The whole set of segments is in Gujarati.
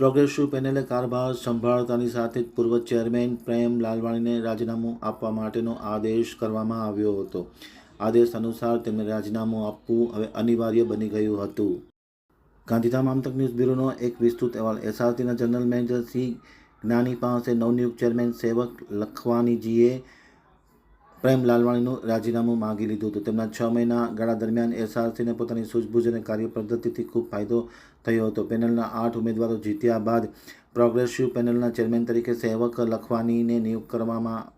પ્રોગ્રેસિવ પેનલે કારભાર સંભાળતાની સાથે પૂર્વ ચેરમેન પ્રેમ લાલવાણીને રાજીનામું આપવા માટેનો આદેશ કરવામાં આવ્યો હતો. આદેશ અનુસાર તેમને રાજીનામું આપવું હવે અનિવાર્ય બની ગયું હતું. ગાંધીધામ આમતક ન્યૂઝ બ્યુરોનો એક વિસ્તૃત અહેવાલ. એસઆરટીના જનરલ મેનેજર શ્રી જ્ઞાની પાસે નવનિયુક્ત ચેરમેન સેવક લખવાનીજીએ પ્રેમ લાલવાણીનું રાજીનામું માંગી લીધું હતું. તેમના છ મહિના ગાળા દરમિયાન એસઆરસીને પોતાની સૂઝબૂઝ અને કાર્યપદ્ધતિથી ખૂબ ફાયદો થયો હતો. પેનલના આઠ ઉમેદવારો જીત્યા બાદ પ્રોગ્રેસિવ પેનલના ચેરમેન તરીકે સેવક લખવાનીને નિયુક્ત કરવામાં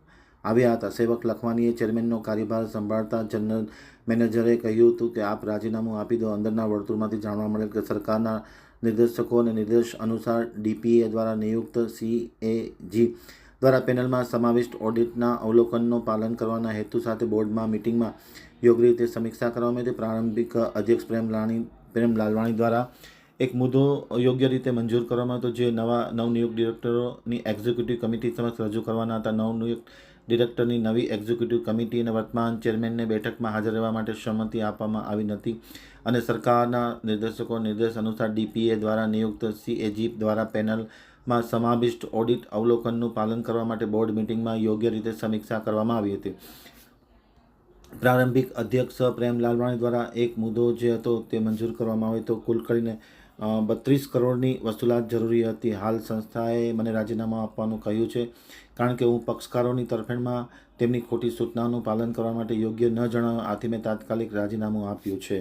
આવ્યા હતા. સેવક લખવાનીએ ચેરમેનનો કાર્યભાર સંભાળતા જનરલ મેનેજરે કહ્યું હતું કે, આપ રાજીનામું આપી દો. અંદરના વર્તુળમાંથી જાણવા મળેલ કે, સરકારના નિર્દેશકો અને નિર્દેશ અનુસાર ડીપીએ દ્વારા નિયુક્ત સીએજી દ્વારા પેનલમાં સમાવિષ્ટ ઓડિટના અવલોકનનું પાલન કરવાના હેતુ સાથે બોર્ડમાં, મિટિંગમાં યોગ્ય રીતે સમીક્ષા કરવામાં હતી. પ્રારંભિક અધ્યક્ષ પ્રેમ લાણી, પ્રેમ લાલવાણી દ્વારા એક મુદ્દો યોગ્ય રીતે મંજૂર કરવામાં હતો, જે નવા નવનિયુક્ત ડિરેક્ટરોની એક્ઝિક્યુટિવ કમિટી સમક્ષ રજૂ કરવાના હતા. નવનિયુક્ત ડિરેક્ટરની નવી એક્ઝિક્યુટિવ કમિટી અને વર્તમાન ચેરમેનને બેઠકમાં હાજર રહેવા માટે સંમતિ આપવામાં આવી નથી અને સરકારના નિર્દેશકો નિર્દેશ અનુસાર ડીપીએ દ્વારા નિયુક્ત સીએજી દ્વારા પેનલમાં સમાવિષ્ટ ઓડિટ અવલોકનનું પાલન કરવા માટે બોર્ડ મિટિંગમાં યોગ્ય રીતે સમીક્ષા કરવામાં આવી હતી. પ્રારંભિક અધ્યક્ષ પ્રેમ લાલવાણી દ્વારા એક મુદ્દો જે હતો તે મંજૂર કરવામાં આવ્યો તો કુલ કરીને બત્રીસ કરોડની વસૂલાત જરૂરી હતી. હાલ સંસ્થાએ મને રાજીનામું આપવાનું કહ્યું છે. કારણ કે હું પક્ષકારોની તરફેણમાં તેમની ખોટી સૂચનાઓનું પાલન કરવા માટે યોગ્ય ન જણાવ્યું આથી મેં તાત્કાલિક રાજીનામું આપ્યું છે.